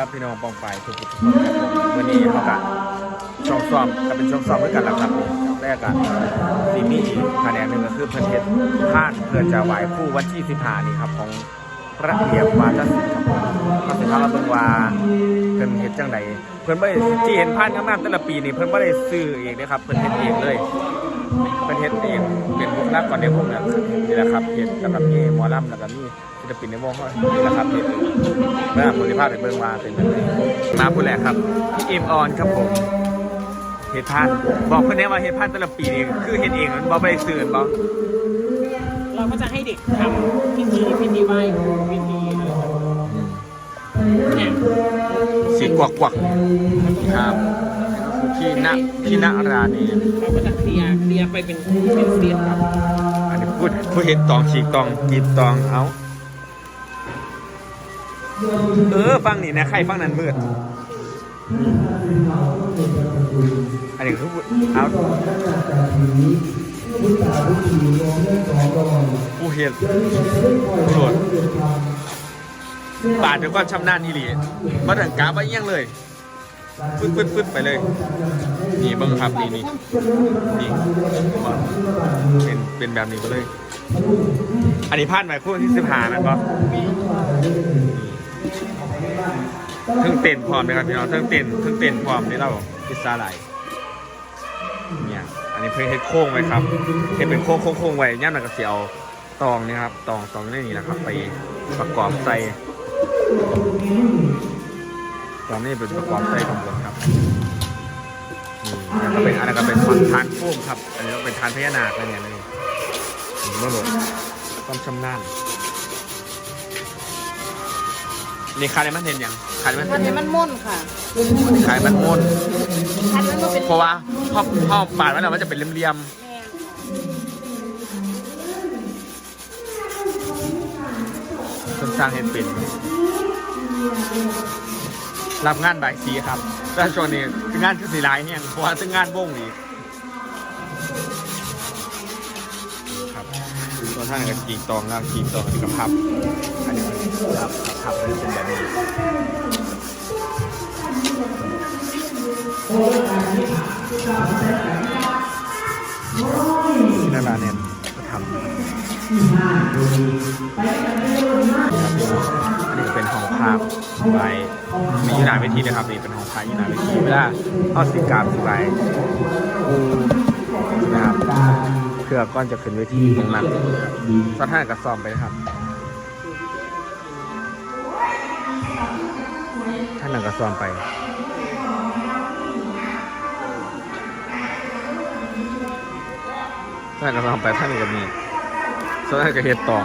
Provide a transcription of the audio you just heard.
ครับพี่น้องปองไปทุกทุกคนครับผมวันนี้เขาก็ช่องซ้อมก็เป็นช่องซ้อมด้วยกันแหละครับแรกกันซีมีแผนหนึ่งก็คือเพื่อนเทศท่านเพื่อจะไหวคู่วันที่สิบห้านี่ครับของพระเอียบวาทศิลป์ครับผมก็สิพามาเบิ่งว่าเพิ่นเฮ็ดจังไดเพิ่นบ่ได้ที่เห็นผ่านงามๆแต่ละปีนี่เพิ่นบ่ได้ซื้อเองเด้ครับเพิ่นเฮ็ดเองเลย เพิ่นเฮ็ดเองเป็นบุคลากรในวงนะนี่แหละครับเฮ็ดแล้วก็มีหมอลำแล้วก็มีศิลปินในวงเขานี่แหละครับเฮ็ดเองเมื่อคุณภาพไปเบิ่งมาเป็นแบบนี้มาผู้แรกครับพี่เอ็มออนครับผมเฮ็ดพันบอกเพื่อนแน่ว่าเฮ็ดพันแต่ละปีนี่คือเฮ็ดเองมันบ่ไปซื้อมันบ่เราก็จะให้เด็กทำพิธีพิธีไหว้พิธีอะไรแบบเนี่ยสีกวักกวักครับ ที่ณที่ณรานีเราก็จะเคลียร์เคลียร์ไปเป็นเป็นเสียงครับอันนี้พูดผู้เฮ็ดตองฉีกตองกีบตองเอาเออฟังนี่นะใครฟังนั้นมืดอันนี้คือเอาผู้เฮ็ดโสดบาดเดี๋ยวก่อนชำนาญนี่หลีมาถึงกาบว่าเอี้ยงเลย ฟึดฟึดฟึดไปเลย นี่เบิ้งครับนี่นี่นี่มาเป็นเป็นแบบนี้ไปเลย อันนี้พลาดไปคู่ที่สิบห้านะก็เพิ่งเต้นพร้อมเลยครับพี่น้องเพิ่งเต้นเพิ่งเต้นพร้อมนี่เราพิซซ่าไหลเนี่ยอันนี้เพิ่งเฮ็ดโค้งไว้ครับเฮ็ดเป็นโค้งโค้งโค้งไว้ย่ำหนักกระเสียวตองนี่ครับตองตองนี่นี่นะครับ ไปประกอบใส่ ตอนนี้เป็นประกอบไส้ข้างบนครับนี่แล้วก็เป็นอันนั้นก็เป็นทานโค้งครับ อันนี้ก็เป็นทานพญานาคอะไรเนี่ยนี่นี่เมื่อหลดความชำนาญนี่คาร์มันเห็นยังคาร์มันมันให้มันม่นค่ะคาร์มันม้วนคันมันก็เป็นเพราะว่าพอพอปาดมันแล้วมันจะเป็นเหลี่ยมแม่นค่ะๆคนสร้างเห็นเป็น รับงานบ่ายสีครับแต่ช่วงนี้งานคือสีลายเนี่ยเพราะว่าซึ่งงานวงดีครับตัวท่านก็กีกตองแล้วกีกตองอันนี้ก็พับอันนี้พับพับพับเลยเป็นแบบนี้ที่นาราเนี่ยก็ทำอันนี้ เป็นห้องภาพไว้มีอยู่หน้าเวทีนะครับนี่เป็นห้องพระอยู่หน้าเวทีเวลาเอาสิกราบสิไปนะครับเพื่อก้อนจะขึ้นเวทีตรงนั้นสถานกับซ้อมไปนะครับท่านหนังกับซ้อมไปท่านกับซ้อมไปท่านหนึ่งกับมีส่วนท่านกับเฮ็ดตอง